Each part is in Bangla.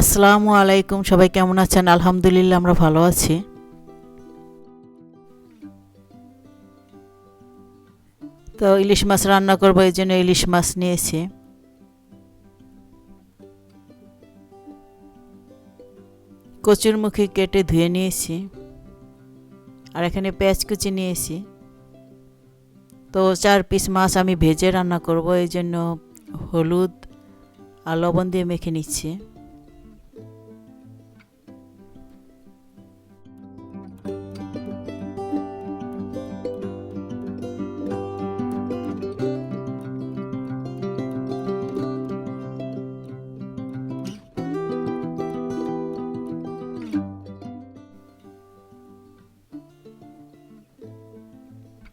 আসসালামু আলাইকুম, সবাই কেমন আছেন? আলহামদুলিল্লাহ, আমরা ভালো আছি। তো ইলিশ মাছ রান্না করব, এই জন্য ইলিশ মাছ নিয়েছি। কচুর মুখে কেটে ধুয়ে নিয়েছি। আর এখানে পেঁয়াজ কুচি নিয়েছি। তো চার পিস মাছ আমি ভেজে রান্না করব, এই জন্য হলুদ আর লবণ দিয়ে মেখে নিচ্ছি।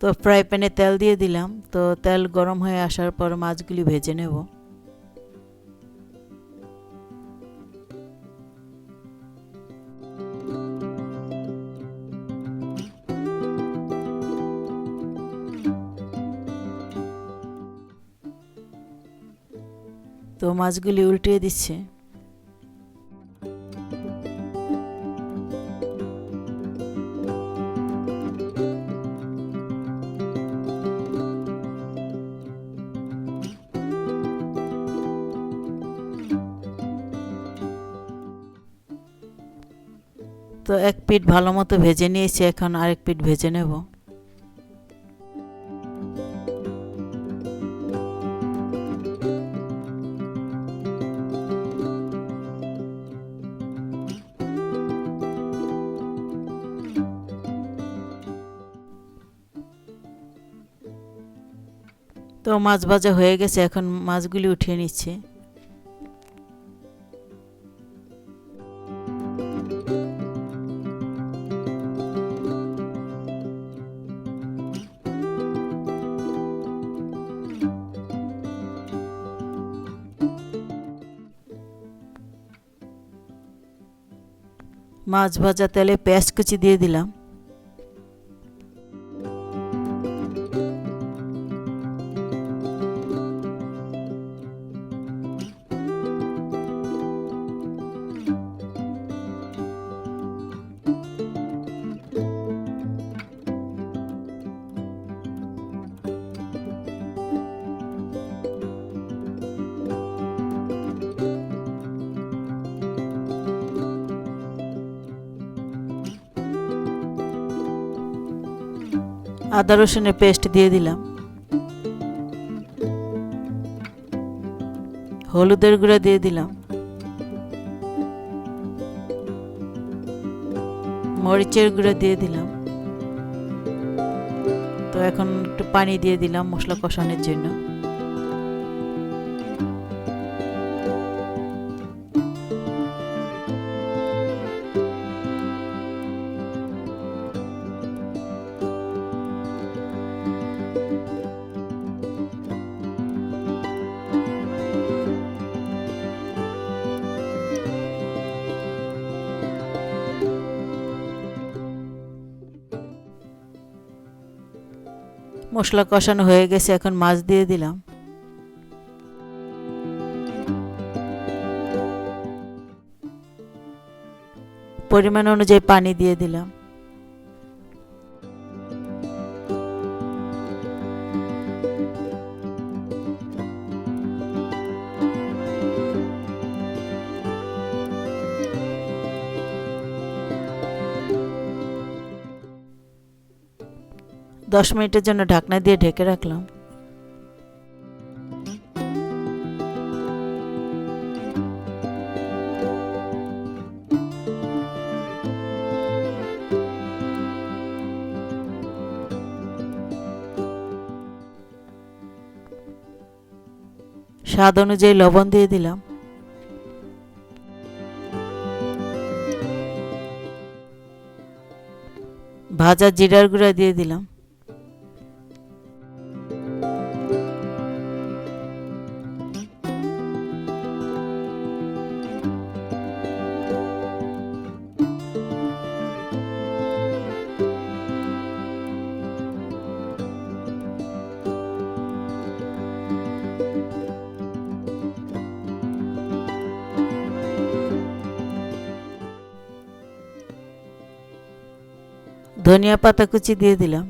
তো ফ্রাই প্যানে তেল দিয়ে দিলাম। তো তেল গরম হয়ে আসার পর মাছগুলি ভেজে নেব। তো মাছগুলি উল্টিয়ে দিচ্ছে। তো এক পিঠ ভালো মতো ভেজে নিয়েছি, এখন আরেক পিঠ ভেজে নেব। তো মাছ ভাজা হয়ে গেছে, এখন মাছগুলি উঠিয়ে নিচ্ছে। মাছ ভাজা তেলে পেঁয়াজ কুচি দিয়ে দিলাম। আদা রসুনের পেস্ট দিয়ে দিলাম। হলুদের গুঁড়া দিয়ে দিলাম। মরিচের গুঁড়া দিয়ে দিলাম। তো এখন একটু পানি দিয়ে দিলাম মশলা কষানোর জন্য। মশলা কষানো হয়ে গেছে এখন মাছ দিয়ে দিলাম। পরিমাণ অনুযায়ী পানি দিয়ে দিলাম। দশ মিনিটের জন্য ঢাকনা দিয়ে ঢেকে রাখলাম। স্বাদ অনুযায়ী লবণ দিয়ে দিলাম। ভাজা জিরার গুঁড়া দিয়ে দিলাম। ধনিয়া পাতা কুচি দিয়ে দিলাম।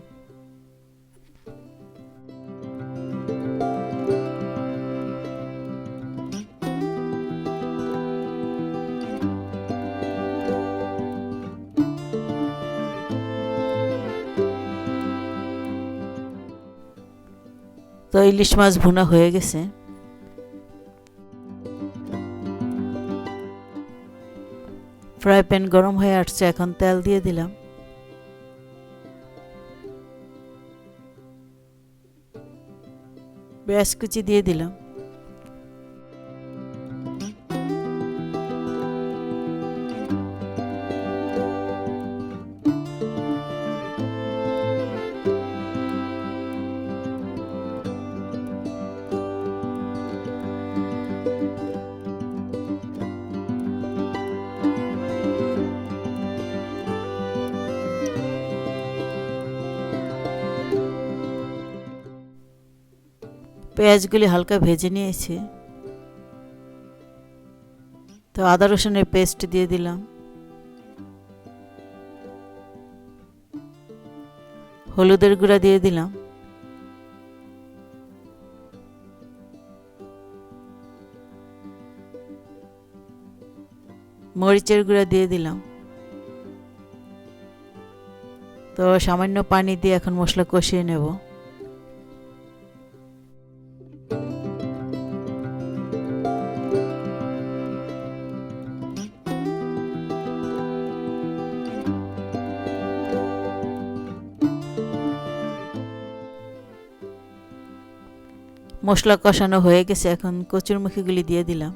তো ইলিশ মাছ ভুনা হয়ে গেছে। ফ্রাই প্যান গরম হয়ে আসছে, এখন তেল দিয়ে দিলাম। পেঁয়াজ কুচি দিয়ে দিলাম। পেঁয়াজগুলি হালকা ভেজে নিয়েছি। তো আদা রসুনের পেস্ট দিয়ে দিলাম। হলুদের গুঁড়া দিয়ে দিলাম। মরিচের গুঁড়া দিয়ে দিলাম। তো সামান্য পানি দিয়ে এখন মশলা কষিয়ে নেব। মশলা কষানো হয়ে গেছে এখন কচুর মুখিগুলি দিয়ে দিলাম।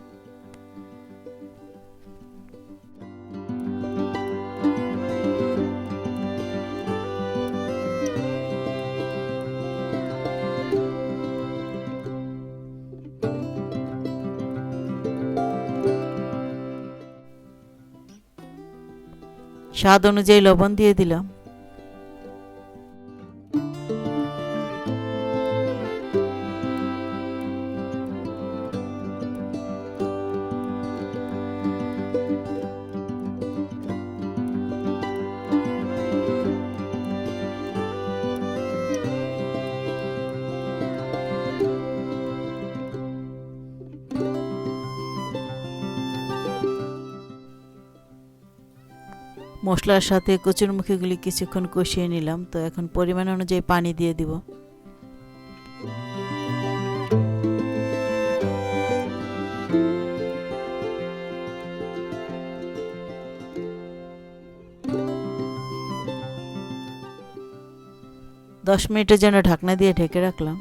স্বাদ অনুযায়ী লবণ দিয়ে দিলাম। মশলার সাথে কচুর কচুরমুখিগুলি কিছুক্ষণ কষিয়ে নিলাম, তো এখন পরিমাণ অনুযায়ী পানি দিয়ে দিব। দশ মিনিটের জন্য ঢাকনা দিয়ে ঢেকে রাখলাম।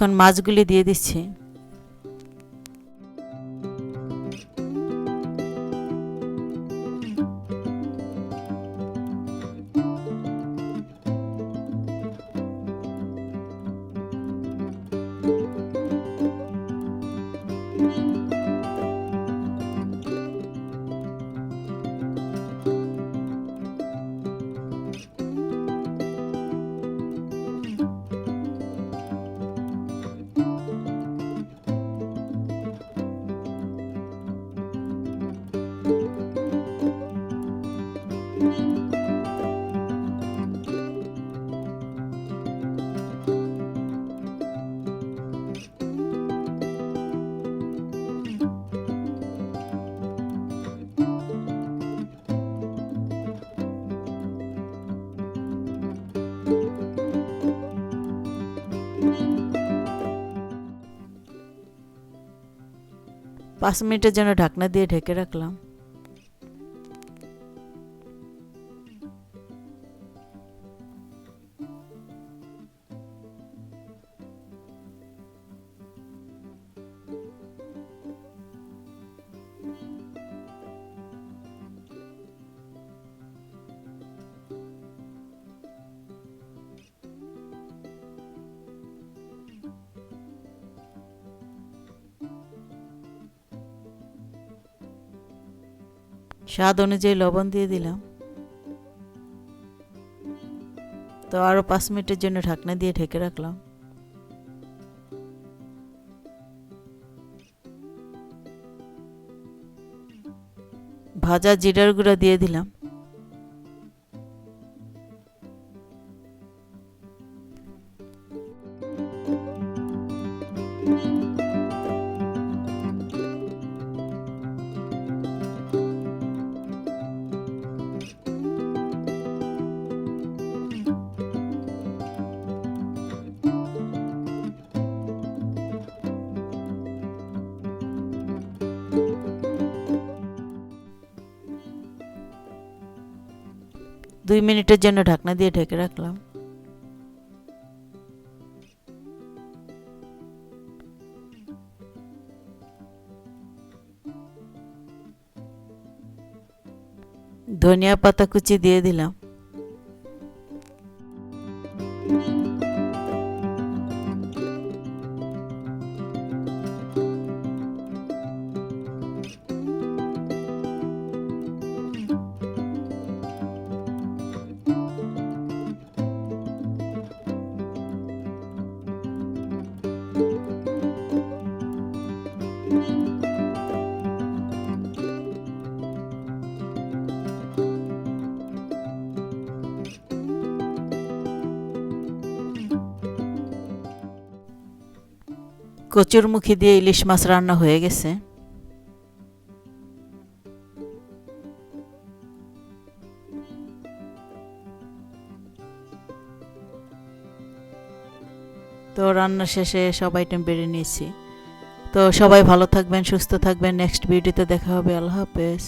এখন মাছগুলি দিয়ে দিচ্ছি। পাঁচ মিনিটের জন্য ঢাকনা দিয়ে ঢেকে রাখলাম। স্বাদ অনুযায়ী লবণ দিয়ে দিলাম। তো আরও পাঁচ মিনিটের জন্য ঢাকনা দিয়ে ঢেকে রাখলাম। ভাজা জিরার গুঁড়া দিয়ে দিলাম। দুই মিনিটের জন্য ঢাকনা দিয়ে ঢেকে রাখলাম। ধনিয়া পাতা কুচি দিয়ে দিলাম। কচুর মুখি দিয়ে ইলিশ মাছ রান্না হয়ে গেছে। তো রান্না শেষে সব আইটেম বেড়ে নিয়েছি। তো সবাই ভালো থাকবেন, সুস্থ থাকবেন। নেক্সট ভিডিওতে দেখা হবে। আল্লাহ হাফেজ।